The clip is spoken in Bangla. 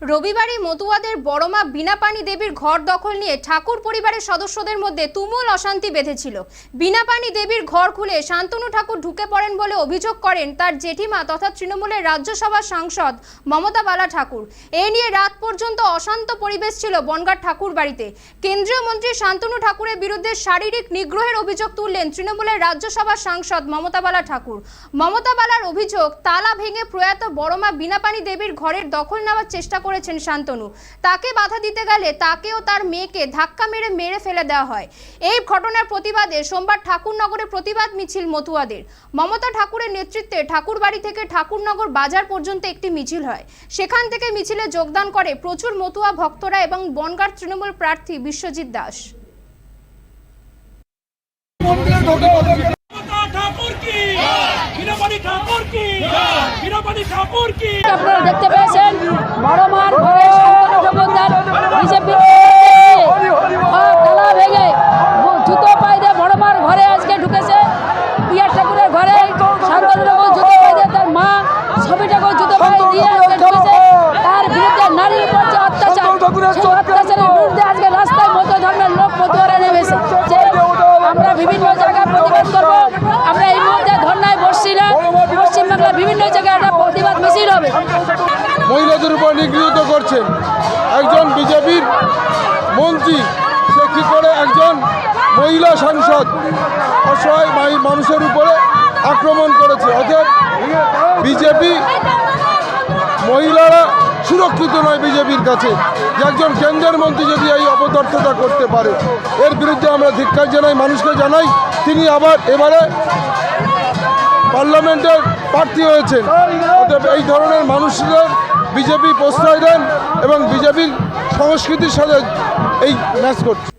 রবিবারই মতুয়াদের বড়মা বিনাপানি দেবীর ঘর দখল নিয়ে ঠাকুর পরিবারের সদস্যদের মধ্যে তুমুল অশান্তি বেঁধেছিল। বিনাপানি দেবীর ঘর খুলে শান্তনু ঠাকুর ঢুকে পড়েন বলে অভিযোগ করেন তার জেঠিমা তথা তৃণমূলের রাজ্যসভার সাংসদ মমতা বালা ঠাকুর। এ নিয়ে রাত পর্যন্ত অশান্ত পরিবেশ ছিল বনগাঁর ঠাকুর বাড়িতে। কেন্দ্রীয় মন্ত্রী শান্তনু ঠাকুরের বিরুদ্ধে শারীরিক নিগ্রহের অভিযোগ তুললেন তৃণমূলের রাজ্যসভার সাংসদ মমতা বালা ঠাকুর। মমতা বালার অভিযোগ, তালা ভেঙে প্রয়াত বড়মা বিনাপানি দেবীর ঘরের দখল নেওয়ার চেষ্টা করেছেন শান্তনু। তাকে বাধা দিতে গেলে তাকেও তার মেয়েকে ধাক্কা মেরে মেরে ফেলে দেওয়া হয়। এই ঘটনার প্রতিবাদে সোমবার ঠাকুরনগরে প্রতিবাদ মিছিল মতুয়াদের। মমতা ঠাকুরের নেতৃত্বে ঠাকুরবাড়ি থেকে ঠাকুরনগর বাজার পর্যন্ত একটি মিছিল হয়। সেখান থেকে মিছিলে যোগদান করে প্রচুর মতুয়া ভক্তরা এবং বনগাঁর তৃণমূল প্রার্থী বিশ্বজিৎ দাস। ঠাকুর কি? ঠাকুর কি? ঠাকুর কি? আপনারা দেখতে পেয়েছেন বড় মার ঘরে শান্তনু ঠাকুরদার বিজেপি তালা ভেঙে জুতো পায়ে দিয়ে বড় মার ঘরে আজকে ঢুকেছে পিয়ার ঠাকুরের ঘরে শান্তনু ঠাকুর জুতো পায়ে দিয়ে তার মা ছবিটাকেও জুতো পায়ে দিয়ে আজকে ঢুকেছে তার বিরুদ্ধে নারীর উপর যে অত্যাচার সেই অত্যাচারের বিরুদ্ধে আজকে রাস্তায় মতো ধর্মের লোক মতুয়ারা নেমেছে। যে আমরা বিভিন্ন জায়গায় প্রতিবাদ করব আমরা এই মুহূর্তে ধর্নায় বসছি না। পশ্চিমবাংলার বিভিন্ন জায়গায় একটা প্রতিবাদ মিছিল হবে। মহিলাদের উপর নিগৃহীত করছেন একজন বিজেপির মন্ত্রী। সে কী করে একজন মহিলা সাংসদ? অসহায় মাই- মানুষের উপরে আক্রমণ করেছে। অতএব বিজেপি মহিলারা সুরক্ষিত নয় বিজেপির কাছে। একজন কেন্দ্রের মন্ত্রী যদি এই অপদার্থতা করতে পারে, এর বিরুদ্ধে আমরা ধিক্ষার জানাই, মানুষকে জানাই, তিনি আবার এবারে পার্লামেন্টের প্রার্থী হয়েছেন। এই ধরনের মানুষদের বিজেপি প্রশ্রয় দেন এবং বিজেপির সংস্কৃতির সাথে এই ম্যাচ করছে।